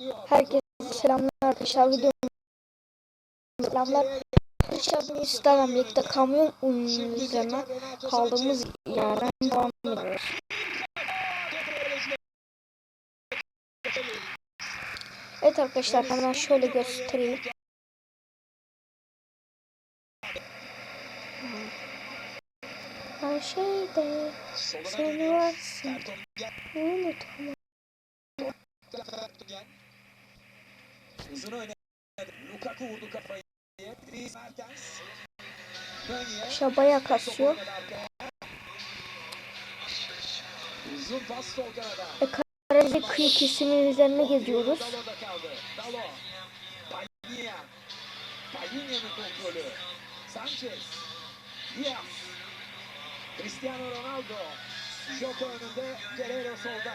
Herkese selamlar arkadaşlar. Videom selamlar. Arkadaşlar bugün sizlerle birlikte kamyon oyununun üzerine kaldığımız yerden devam ediyoruz. Evet arkadaşlar hemen şöyle göstereyim. Her şeyde seni varsın. Unutma. Uzun oynadı. Lukaku vurdu kafayı. Mertens. Şabaya kasıyor. Uzun pas sol kanada. Ve Karacı kıyı kesimin üzerine geziyoruz. Paglia'nın kontrolü. Sanchez. Diaz. Cristiano Ronaldo. Jota önünde. Guerrero solda.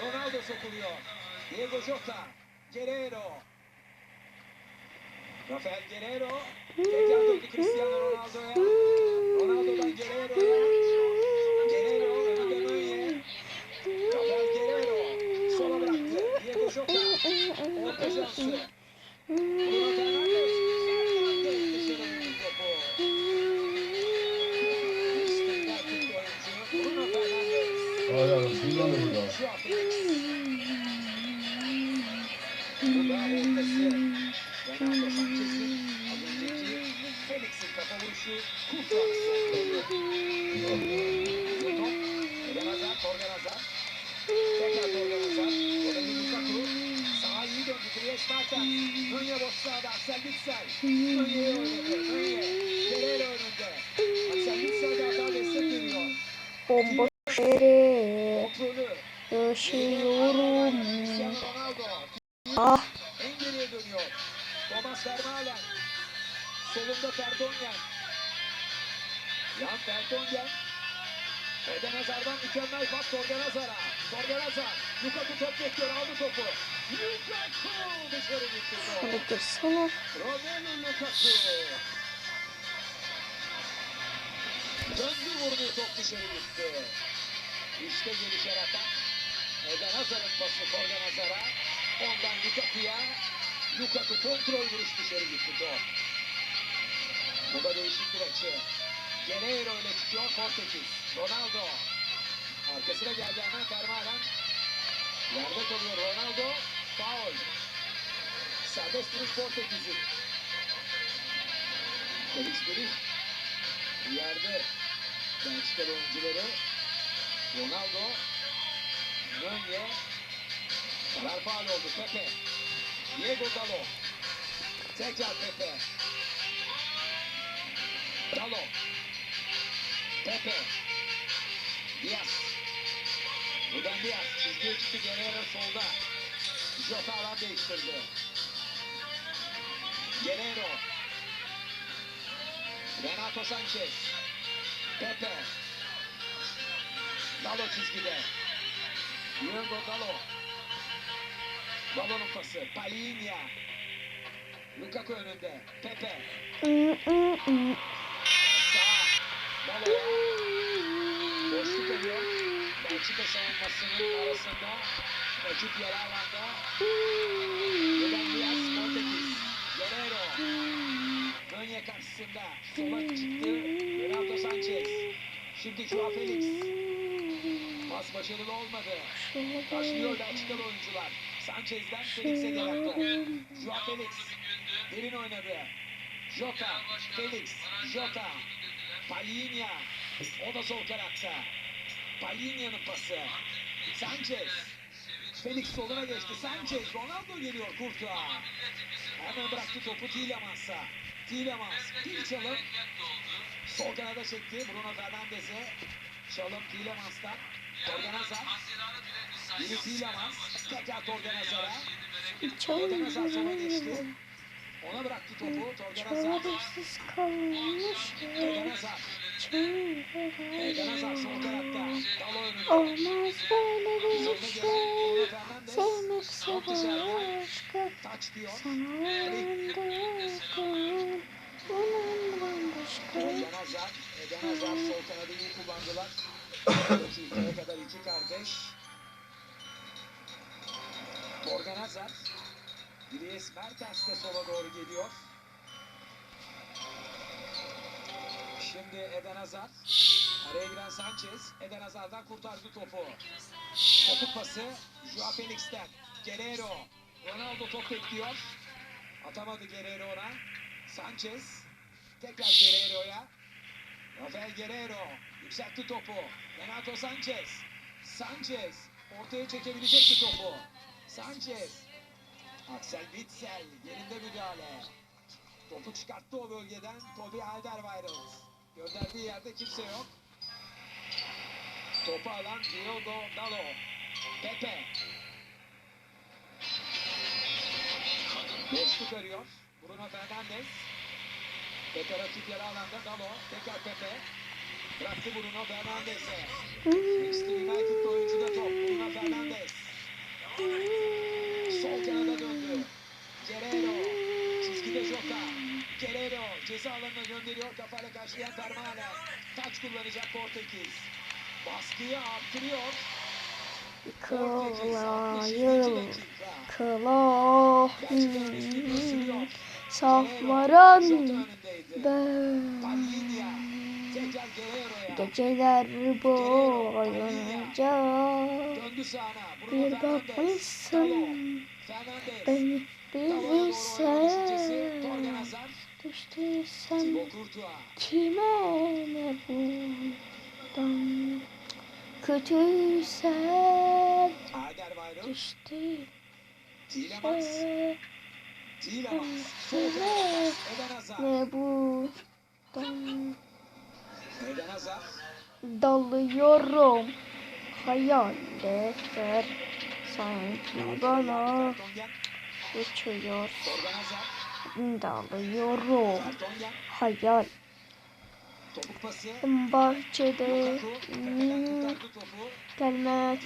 Ronaldo sokuluyor. Diego Jota. Guerrero. Rafael Guerrero. Tekrar döndü Cristiano Ronaldo'ya. TikTok. Eden Hazard'dan mükemmel pas Torgan Hazard'a. Torgan Hazard. Lukaku top bekliyor. Aldı topu. Lukaku dışarı gitti girsene. Romelu Lukaku. Döndü vurdu top dışarı gitti. İşte gelişen atak. Eden Hazar'ın pası Torgan Hazar'a. Ondan Lukaku'ya. Lukaku kontrol vuruş dışarı gitti top. Bu da değişik bir açı. Guerrero ile çıkıyor Portekiz. Ronaldo. Arkasına geldi hemen Fermalen. Yerde kalıyor Ronaldo. Foul. Serbest vuruş Portekiz'in. Felix Geriş. Yerde. Belçikalı oyuncuları. Ronaldo. Meunier. Karar faal oldu. Pepe. Diego Dalo. Tekrar Pepe. Dalo. Pepe. Diaz. Buradan Diaz. Çizgiye çıktı. Guerrero solda. Jota alan değiştirdi. Guerrero. Renato Sanchez. Pepe. Dalo çizgide. Diego Dalo. Dalo'nun pası. Palinha. Lukaku önünde. Pepe. Sağ. Dalo. Belçika savunmasının arasında. Rakip yarı alanda. Ruben. Portekiz. Guerrero. Meunier karşısında. Sola çıktı. Renato Sanchez. Şimdi Joao Felix. Pas başarılı olmadı. Başlıyor Belçikalı oyuncular. Sanchez'den Felix'e top. Joao Felix. Derin oynadı. Jota. Felix. Jota. Palinha. O da sol kanatta. Palinha'nın pası. Sanchez. Felix soluna geçti. Sanchez. Ronaldo geliyor Kurtuğa. Hemen bıraktı topu Tielemans'a. Tielemans. Bir çalım. Sol kanada çekti. Bruno Fernandes'e. Çalım Tielemans'tan. Torgan Hazard. Yine Tielemans. Tekrar Torgan Hazard'a. Torgan Hazard sola geçti. Ona bıraktı topu. Torgan Hazard. Çaresiz kalmış Torgan Önünde. Olmaz böyle bir şey başka Taç diyor. Sana yandım Bunun başka Eden Hazard. Eden Hazard sol kanadı iyi kullandılar. Kadar iki kardeş. Morgan Hazard. Dries Mertens de sola doğru geliyor. Şimdi Eden Hazard. Araya giren Sanchez. Eden Hazard'dan kurtardı topu. Topuk pası Joao Felix'ten. Guerrero. Ronaldo top bekliyor. Atamadı Guerrero ona. Sanchez. Tekrar Guerrero'ya. Rafael Guerrero. Yükseltti topu. Renato Sanchez. Sanchez. Ortaya çekebilecek mi topu? Sanchez. Axel Witsel. Yerinde müdahale. Topu çıkarttı o bölgeden. Toby Alderweireld. Gönderdiği yerde kimse yok. Topu alan Diogo Dalo. Pepe. Boşluk arıyor. Bruno Fernandes. Pepe rakip yarı alanda Dalo. Tekrar Pepe. Bıraktı Bruno Fernandes'e. Manchester United oyuncuda top. Bruno Fernandes. Sol kanada döndü. Guerrero. Çizgide Jota. Guerrero ceza alanına gönderiyor. Kafayla karşılayan Fermane. Taç kullanacak Portekiz. Baskıyı 62. Kılayım. Kılayım. Safların ben. Geceler boyunca bir bakmışsın. Beni bilirsen Courtois. kime ne bundan kötüysen Hazard. ne Hazard. dalıyorum. Hayaller sanki bana geçiyor Dalıyorum Vertonghen. hayal bahçede gelme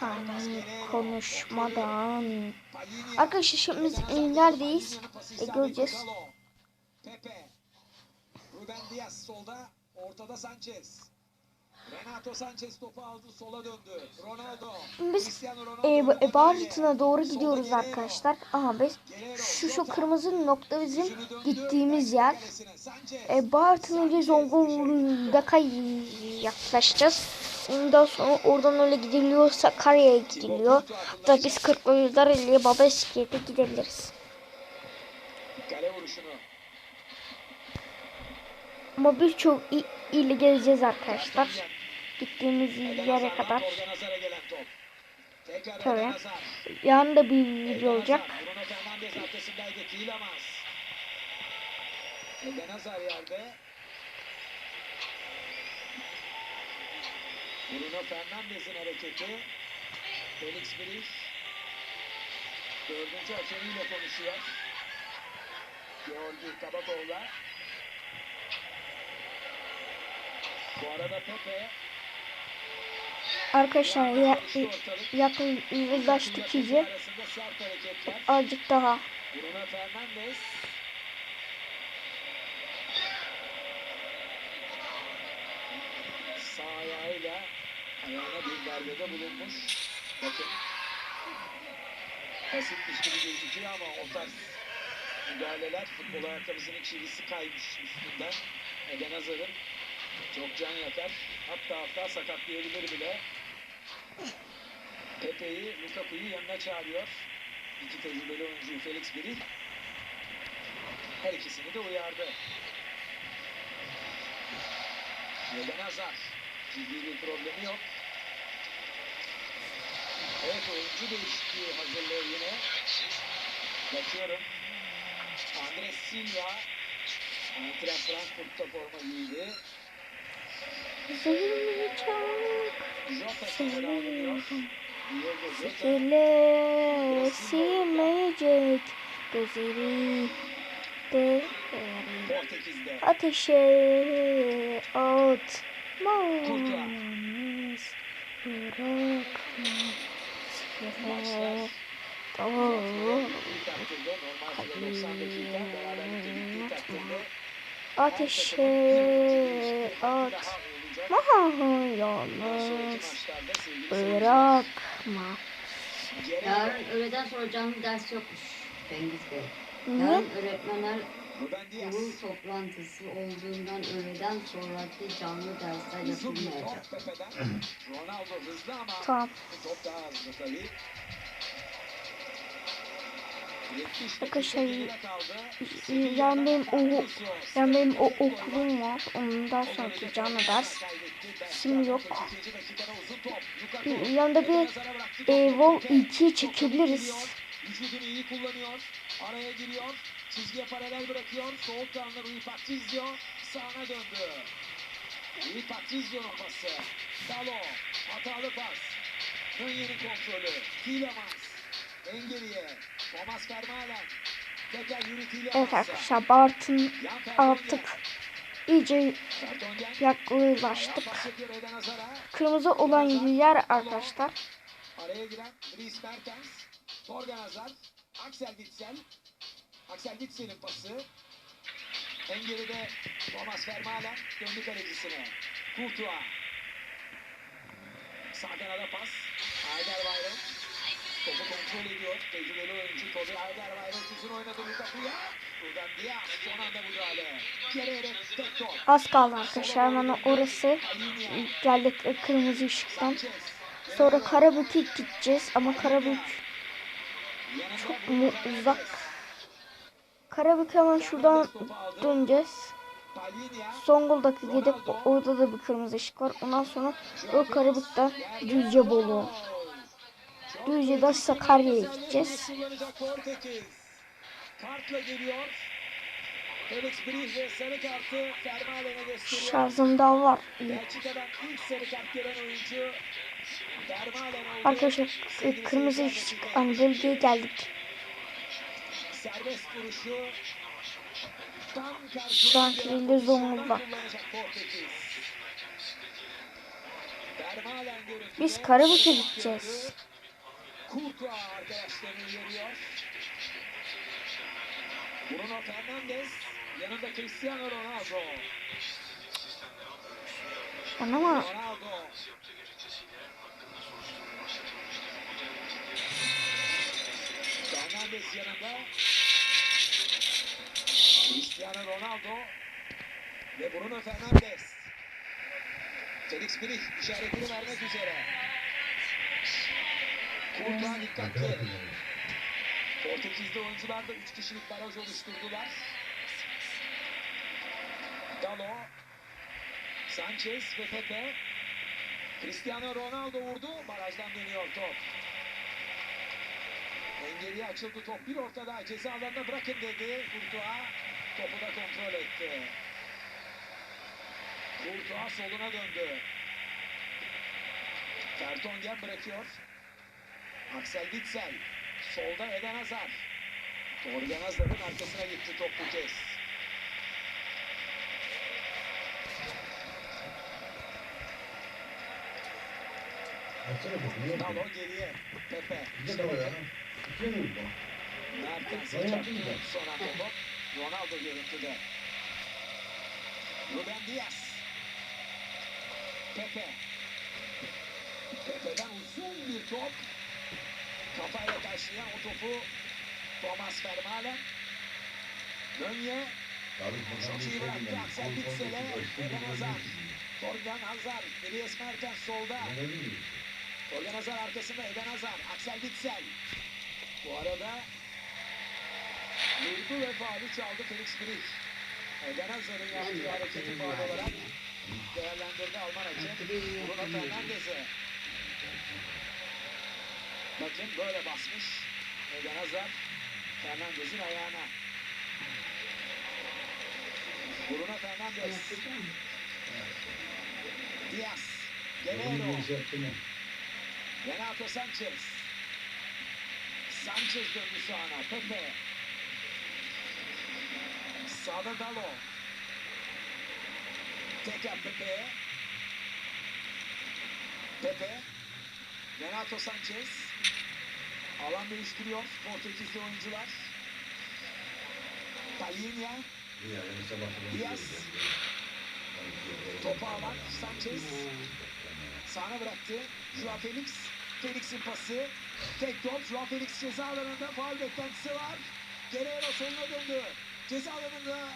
pas hani konuşmadan arkadaşlar şimdi neredeyiz e, göreceğiz. Pepe. Ruben Diaz solda. Ortada Sanchez. Renato Sanchez topu aldı. Sola döndü. Ronaldo. Biz, e, e. Bartın'a doğru gidiyoruz arkadaşlar aha biz şu şu kırmızı nokta bizim gittiğimiz yer. E, Bartın önce Zonguldak'a yaklaşacağız. Ondan sonra oradan öyle gidiliyor. Sakarya'ya gidiliyor. Da biz Kırklareli'den Aliye Baba Eskiye'de gidebiliriz. Kale vuruşunu. Ama birçok il, ili gezeceğiz arkadaşlar. Gittiğimiz yere kadar. Tabii. Yarın da bir video olacak. Bruno Fernandes'in hareketi. Felix Biriş. Dördüncü hakemiyle konuşuyor. Georgi Kabakoğlu. Bu arada Pepe Arkadaşlar ya, ortalık. yakınlaştık iyice. Azıcık daha. Sağ ayağıyla bir darbede bulunmuş. Bakın. Basitmiş gibi gözüküyor ama o tarz müdahaleler futbol ayakkabısının çivisi kaymış üstünden. Eden Hazar'ın çok can yakar. Hatta hatta sakatlayabilir bile. Pepe'yi, Lukaku'yu yanına çağırıyor. İki tecrübeli oyuncuyu Felix Biril. Her ikisini de uyardı. Eden Hazar. Ciddi bir problemi yok. Evet oyuncu değişikliği hazırlığı yine. Bakıyorum. Andres Silva. Antren Frankfurt'ta forma giydi. Alınıyor. Diego Jota. Sihirle silmeyecek gözleri de ateşe atmamız bırakma sihirle tamam İlk haftada normal süre 90 dakika beraberlikte bittiği takdirde ateşe atma Sonraki yalnız bırakma Yarın öğleden sonra canlı ders yokmuş Cengiz Bey. Yarın öğretmenler kurul toplantısı olduğundan öğleden sonraki canlı dersler yapılmayacak. top daha hızlı tabii. 70 Arkadaşlar. Yani benim o yani benim o okulum var. Ondan sonraki canlı ders. Şimdi yok. Yanda bir e, Vol 2'yi çekebiliriz. Vücudunu iyi kullanıyor. Araya giriyor. Çizgiye paralel bırakıyor. Soğukkanlı Rui Patrizio sağına döndü. Rui Patrizio'nun pası. Dalo. Hatalı pas. Könye'nin kontrolü. Tielemans. Evet arkadaşlar Bartın artık iyice yaklaştık. Kırmızı olan yer arkadaşlar. Araya giren Dries Mertens, Torgan Hazard, Axel Witsel. Axel Witsel'in pası. En geride Thomas Vermaelen döndü kalecisine. Courtois. Sağ kanada pas. Alderweireld. Topu kontrol ediyor. Tecrübeli oyuncu Tobi Alderweireld uzun oynadı Lukaku'ya. Buradan Diaz son anda müdahale. Gererek tek. Az kaldı arkadaşlar hemen orası geldik kırmızı ışıktan. Sonra Karabük'e gideceğiz ama Karabük çok mu uzak. Karabük hemen şuradan döneceğiz. Zonguldak'a gidip orada da bir kırmızı ışık var. Ondan sonra o Karabük'ten Düzce Bolu. Düzce'den Sakarya'ya gideceğiz. Kullanacak Portekiz. Kartla geliyor. Felix Brie ve sarı kartı Fermalen'e gösteriyor. Şarjım daha var. Arkadaşlar e, kırmızı ışık hani bölgeye geldik. Vuruşu tam Şantiyle Zonguldak. Biz Karabük'e gideceğiz. Kurtuğa arkadaşlarını uyarıyor. Bruno Fernandes yanında Cristiano Ronaldo. Ama Ronaldo. Fernandes yanında. Cristiano Ronaldo ve Bruno Fernandes. Felix Brie işaretini vermek üzere. Kurtuğa dikkatli. Portekizli oyuncular da 3 kişilik baraj oluşturdular. Dalo, Sanchez ve Pepe. Cristiano Ronaldo vurdu. Barajdan dönüyor top. Engeliye açıldı top. Bir ortada ceza alanına bırakın dedi. Kurtuğa topu da kontrol etti. Kurtuğa soluna döndü. Fertongen bırakıyor. Axel Witsel. Solda Eden Hazar. Torgan Hazar'ın arkasına gitti top bu kez. Dalo geriye. Pepe. Ben çarptı. yaptım da. Son anda top. Ronaldo görüntüde. Ruben Diaz. Pepe. Pepe'den uzun bir top. Kafayla karşılayan o topu Thomas Vermaelen. Buradan Çok iyi şey bıraktı. Axel kol- Eden Hazar. kol- Torgan Hazar. Elias Mertens solda. Torgan Hazar arkasında Eden Hazar. Axel Witsel. Bu arada vurdu ve faulü çaldı Felix Brie. Eden Hazar'ın yaptığı hareketi faul olarak değerlendirdi Alman hakem. Bruno Fernandes'e. Bakın böyle basmış. Eden Hazar Fernandes'in ayağına. Bruno Fernandes. Diaz. Guerrero. Renato Sanchez. Sanchez döndü sağına. Pepe. Sağda Dalo. Tekrar Pepe. Pepe. Renato Sanchez. Alan değiştiriyor Portekizli oyuncular. Sabah- Diaz. Topu alan Sanchez. Sağına bıraktı. Joao Felix. Felix'in pası. Tek top. Joao Felix ceza alanında faul beklentisi var. Guerreiro soluna döndü. Ceza alanında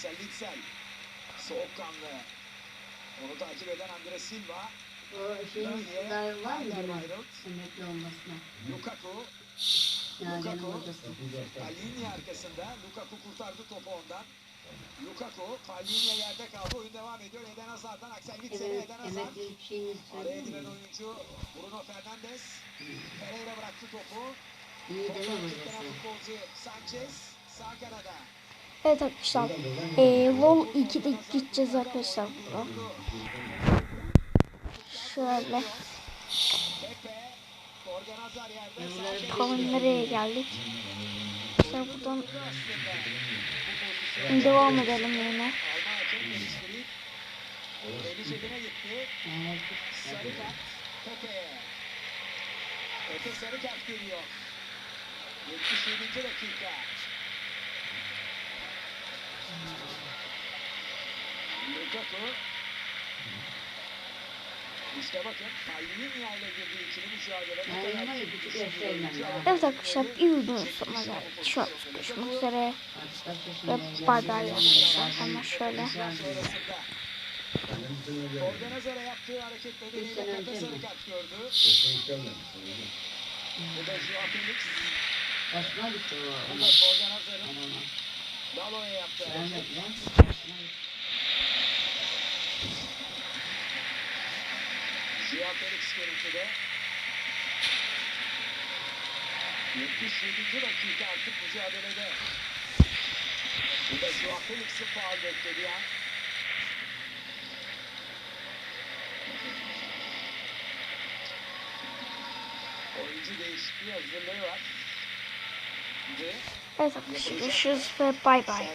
Axel Witsel soğukkanlı. Onu takip eden Andre Silva. O şeyin sınavı var? Alderweireld, Emekli olmasına. Lukaku, Lukaku. Palhinha arkasında. Lukaku kurtardı topu ondan. Lukaku, Palhinha yerde kaldı. Oyun devam ediyor. Eden Hazard'dan Axel Witsel'e Evet, Eden Hazard. şeyini Araya giren oyuncu Bruno Fernandes. Pereira bıraktı topu. İyi kitlenen hocası. futbolcu Sanchez. Sağ kanada. Evet arkadaşlar. E, LOL 2'de gideceğiz arkadaşlar buradan. Şöyle. Bakalım nereye geldik. İşte buradan devam edelim yine. Sarı kart görüyor. 77. dakika. Lukaku. İşte bakın Palhinha ile girdiği ikili mücadele. Evet arkadaşlar bir videonun sonuna geldik. Şu an görüşmek üzere. Ve bay bay arkadaşlar. Hemen şöyle. Hazar'a yaptığı hareket nedeniyle mi? kart gördü. Bu da Joao Felix. Hoşuma gitti o. Bu Ama da Torgan Hazar'ın Adama. Dalo'ya yaptığı Ben hareket. de lan. Hoşuma gitti. Joao Felix görüntüde. 77. dakika artık mücadelede. Bu da Joao Felix'in faul beklediği an. Oyuncu değişikliği hazırlığı var. Ve Evet arkadaşlar görüşürüz ve bay bay.